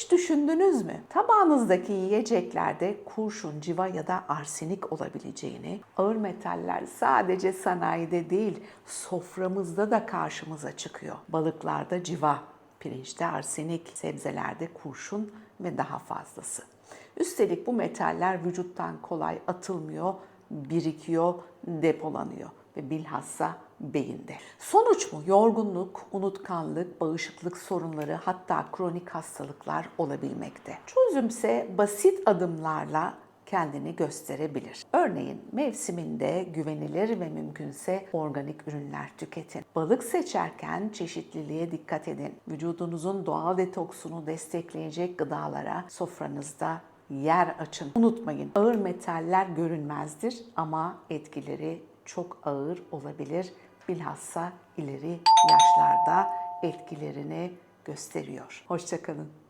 Hiç düşündünüz mü? Tabağınızdaki yiyeceklerde kurşun, civa ya da arsenik olabileceğini, ağır metaller sadece sanayide değil, soframızda da karşımıza çıkıyor. Balıklarda civa, pirinçte arsenik, sebzelerde kurşun ve daha fazlası. Üstelik bu metaller vücuttan kolay atılmıyor, birikiyor, depolanıyor ve bilhassa beyinde. Sonuç mu? Yorgunluk, unutkanlık, bağışıklık sorunları hatta kronik hastalıklar olabilmekte. Çözümse basit adımlarla kendini gösterebilir. Örneğin mevsiminde güvenilir ve mümkünse organik ürünler tüketin. Balık seçerken çeşitliliğe dikkat edin. Vücudunuzun doğal detoksunu destekleyecek gıdalara sofranızda yer açın. Unutmayın ağır metaller görünmezdir ama etkileri çok ağır olabilir. Bilhassa ileri yaşlarda etkilerini gösteriyor. Hoşçakalın.